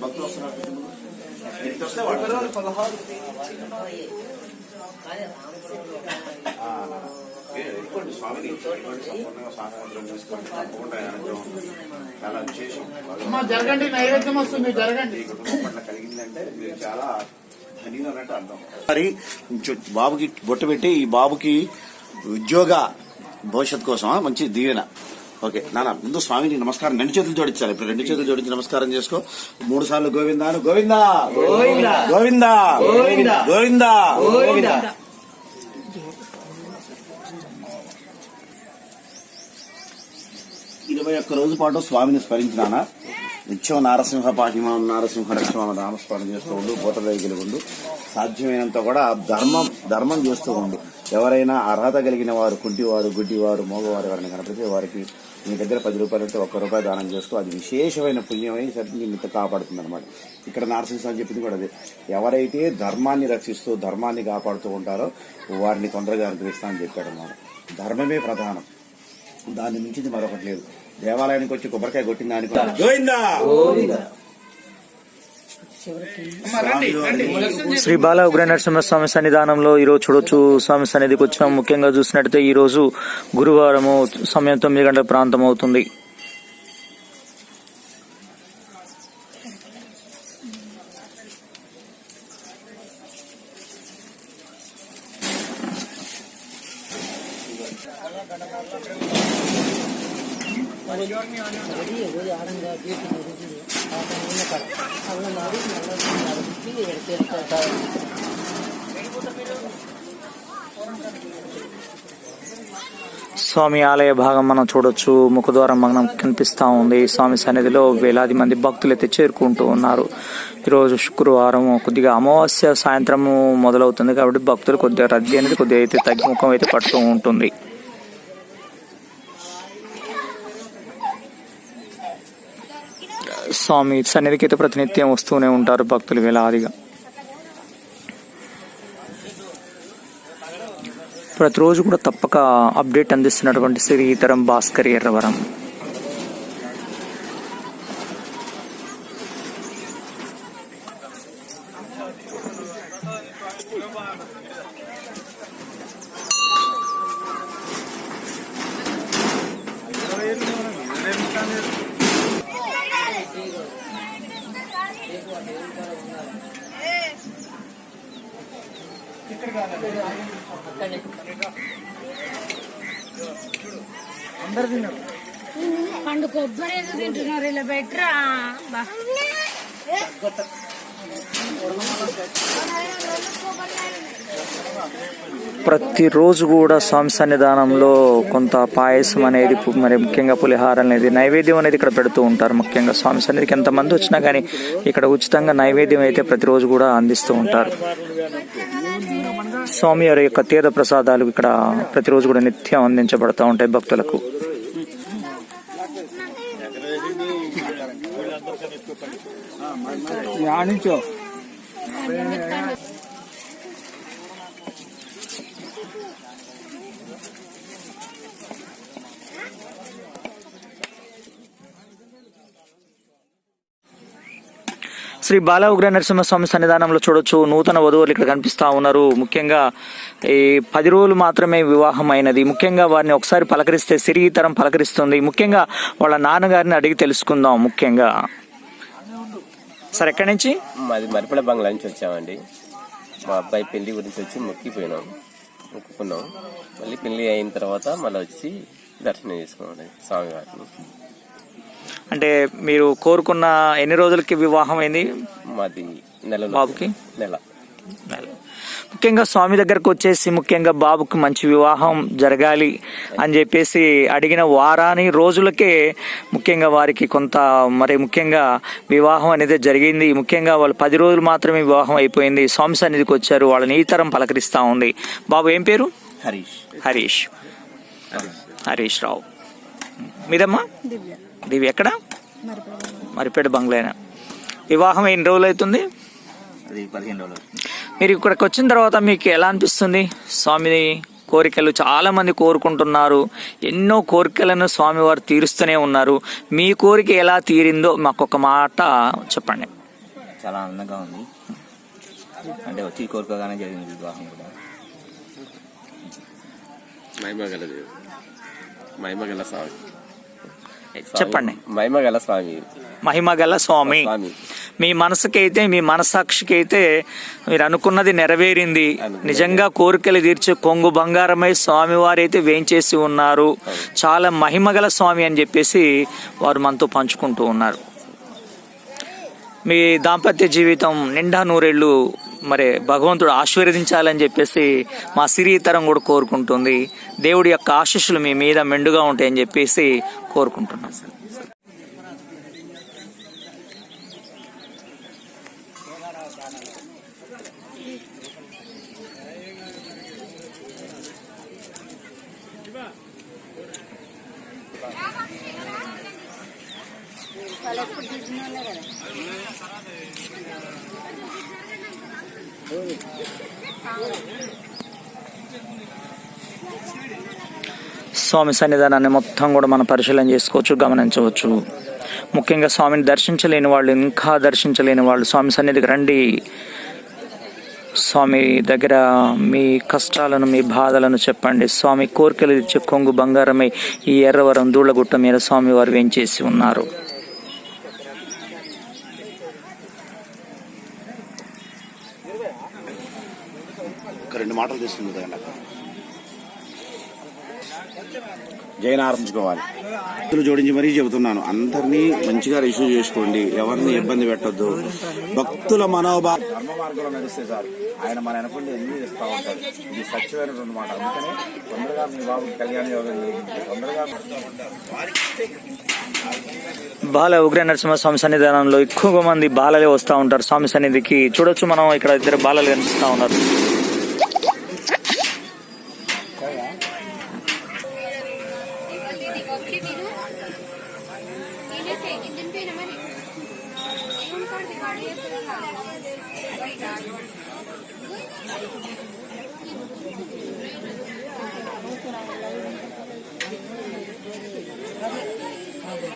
భక్తులు వస్తే స్వామిని సంపూర్ణంగా తప్పకుండా అనుగ్రహం చాలా విశేషం జరగండి నైవేద్యం వస్తుంది జరగండి. కుటుంబం పట్ల కలిగిందంటే మీరు చాలా అన్నట్టు అర్థం మరి బాబుకి బొట్టు పెట్టి ఈ బాబుకి ఉద్యోగ భవిష్యత్ కోసం మంచి దీవెన. ఓకే. నాన్న ముందు స్వామిని నమస్కారం. రెండు చేతులు జోడించాలి. ఇప్పుడు రెండు చేతులు జోడించి నమస్కారం చేసుకో. మూడు సార్లు గోవిందాను గోవిందా? గోవిందా. గోవిందా? గోవిందా. గోవిందా? గోవిందా. ఇరవై ఒక్క రోజు పాటు స్వామిని స్మరించినానా నిత్యం నారసింహ పాఠిమా నారసింహ రక్షమ నామస్మరణ చేస్తూ ఉండు కలిగి ఉండు. సాధ్యమైనంత కూడా ధర్మం ధర్మం చేస్తూ ఉండు. ఎవరైనా అర్హత కలిగిన వారు కుంటివారు గుడ్డివారు మగవారు ఎవరైనా కనపడితే వారికి మీ దగ్గర పది రూపాయలు ఉంటే ఒక్క రూపాయి దానం చేసుకో అది విశేషమైన పుణ్యమై సరిగ్గా మిత కాపాడుతుంది అనమాట ఇక్కడ నారసింహ అని చెప్పింది కూడా అదే. ఎవరైతే ధర్మాన్ని రక్షిస్తూ ధర్మాన్ని కాపాడుతూ ఉంటారో వారిని తొందరగా అనుగ్రహిస్తానని చెప్పాడు అనమాట ధర్మమే ప్రధానం. దాన్ని మించింది మరొకటి లేదు. దేవాలయానికి వచ్చి కొబ్బరికాయ కొట్టిన దానికి శ్రీ బాల ఉగ్ర నరసింహస్వామి సన్నిధానంలో ఈ రోజు చూడొచ్చు. స్వామి సన్నిధికి వచ్చినాం. ముఖ్యంగా చూసినట్టయితే ఈ రోజు గురువారము సమయం తొమ్మిది గంటల ప్రాంతం అవుతుంది. స్వామి ఆలయ భాగం మనం చూడొచ్చు. ముఖద్వారం మనం కనిపిస్తూ ఉంది. స్వామి సన్నిధిలో వేలాది మంది భక్తులు అయితే చేరుకుంటూ ఉన్నారు. ఈరోజు శుక్రవారం కొద్దిగా అమావాస్య సాయంత్రము మొదలవుతుంది కాబట్టి భక్తులు కొద్దిగా రద్దీ అనేది కొద్దిగా అయితే తగ్గిముఖం అయితే పడుతూ ఉంటుంది. స్వామి సన్నిధికి అయితే ప్రతినిత్యం వస్తూనే ఉంటారు భక్తులు వేలాదిగా. ప్రతిరోజు కూడా తప్పక అప్డేట్ అందిస్తున్నటువంటి శ్రీతరం భాస్కర్ ఎర్రవరం. అందరు తిన్నారు పండు కొబ్బరి ఏదో తింటున్నారు ఇలా బెటరా బా. ప్రతిరోజు కూడా స్వామి సన్నిధానంలో కొంత పాయసం అనేది మరి ముఖ్యంగా పులిహార అనేది నైవేద్యం అనేది ఇక్కడ పెడుతూ ఉంటారు. ముఖ్యంగా స్వామి సన్నిధికి ఎంతమంది వచ్చినా కానీ ఇక్కడ ఉచితంగా నైవేద్యం అయితే ప్రతిరోజు కూడా అందిస్తూ ఉంటారు. స్వామి వారి యొక్క తీర్థ ప్రసాదాలు ఇక్కడ ప్రతిరోజు కూడా నిత్యం అందించబడుతూ ఉంటాయి భక్తులకు. నుంచో శ్రీ బాల ఉగ్ర నరసింహస్వామి సన్నిధానంలో చూడొచ్చు. నూతన వధువులు ఇక్కడ కనిపిస్తా ఉన్నారు. ముఖ్యంగా ఈ పది రోజులు మాత్రమే వివాహం అయినది ముఖ్యంగా వారిని ఒకసారి పలకరిస్తే సిరితరం పలకరిస్తుంది. ముఖ్యంగా వాళ్ళ నాన్నగారిని అడిగి తెలుసుకుందాం. ముఖ్యంగా సార్ ఎక్కడి నుంచి? మాది మరిపడ బంగ్లా నుంచి వచ్చామండి. మా అబ్బాయి పెళ్ళి గురించి వచ్చి మొక్కిపోయినాం. మొక్కుకున్నాం. మళ్ళీ పెళ్ళి అయిన తర్వాత మళ్ళీ వచ్చి దర్శనం చేసుకున్నాం స్వామివారిని. అంటే మీరు కోరుకున్న ఎన్ని రోజులకి వివాహం అయింది? మాది నెలలో బాబుకి? నెల. ముఖ్యంగా స్వామి దగ్గరకు వచ్చేసి ముఖ్యంగా బాబుకి మంచి వివాహం జరగాలి అని చెప్పేసి అడిగిన వారాని రోజులకే ముఖ్యంగా వారికి కొంత మరి ముఖ్యంగా వివాహం అనేది జరిగింది. ముఖ్యంగా వాళ్ళు పది రోజులు మాత్రమే వివాహం అయిపోయింది. స్వామి సన్నిధికి వచ్చారు. వాళ్ళని ఈ తరం పలకరిస్తా ఉంది. బాబు ఏం పేరు? హరీష్. హరీష్. హరీష్. రావు. మీదమ్మా? దివ్య. ఎక్కడ? మరిపేట. బంగ్లానా? వివాహం ఎన్ని రోజులు అవుతుంది? అది పదిహేను రోజులు మీరు ఇక్కడికి వచ్చిన తర్వాత మీకు ఎలా అనిపిస్తుంది? స్వామిని కోరికలు చాలా మంది కోరుకుంటున్నారు. ఎన్నో కోరికలను స్వామివారు తీరుస్తూనే ఉన్నారు. మీ కోరిక ఎలా తీరిందో మాకు ఒక మాట చెప్పండి. చాలా ఆనందంగా ఉంది. అంటే వచ్చి కోరుకోగానే జరిగింది వివాహం కూడా. మహిమగల స్వామి చెప్పండి. మహిమగల స్వామి. మహిమగల స్వామి. స్వామి. మీ మనసుకైతే మీ మనసాక్షికైతే మీరు అనుకున్నది నెరవేరింది. నిజంగా కోరికలు తీర్చే కొంగు బంగారమై స్వామివారు అయితే వేంచేసి ఉన్నారు. చాలా మహిమగల స్వామి అని చెప్పేసి వారు మనతో పంచుకుంటూ ఉన్నారు. మీ దాంపత్య జీవితం నిండా నూరేళ్ళు మరి భగవంతుడు ఆశీర్వదించాలని చెప్పేసి మా సిరితరం కూడా కోరుకుంటుంది. దేవుడి యొక్క ఆశీస్సులు మీ మీద మెండుగా ఉంటాయని చెప్పేసి కోరుకుంటున్నాం స్వామి సన్నిధానాన్ని మొత్తం కూడా మనం పరిశీలన చేసుకోవచ్చు గమనించవచ్చు. ముఖ్యంగా స్వామిని దర్శించలేని వాళ్ళు ఇంకా దర్శించలేని వాళ్ళు స్వామి సన్నిధికి రండి. స్వామి దగ్గర మీ కష్టాలను మీ బాధలను చెప్పండి. స్వామి కోరికలు ఇచ్చే కొంగు బంగారమే ఈ ఎర్రవరం దూళ్ళగుట్ట మీద స్వామి వారు వేంచేసి ఉన్నారు. ఒక రెండు మాటలు తీసుకుంది కదండి అక్కడ జైన ఆరంభించుకోవాలి. భక్తులు జోడించి మరీ చెబుతున్నాను అందరినీ మంచిగా రిసీవ్ చేసుకోండి ఎవరిని ఇబ్బంది పెట్టద్దు. భక్తుల మనోభావ ధర్మ మార్గంలో నడిస్తే సార్ ఆయన మన వెనకుండి ఎన్ని ఇస్తా ఉంటారు ఇది సత్యమైనటువంటి మాట అందుకని తొందరగా మీ బాబు కళ్యాణ యోగం తొందరగా బాల ఉగ్ర నరసింహస్వామి సన్నిధానంలో ఎక్కువ మంది బాలలే వస్తూ ఉంటారు. స్వామి సన్నిధికి చూడొచ్చు మనం ఇక్కడ ఇద్దరు బాలలు కనిపిస్తూ ఉన్నారు. మరి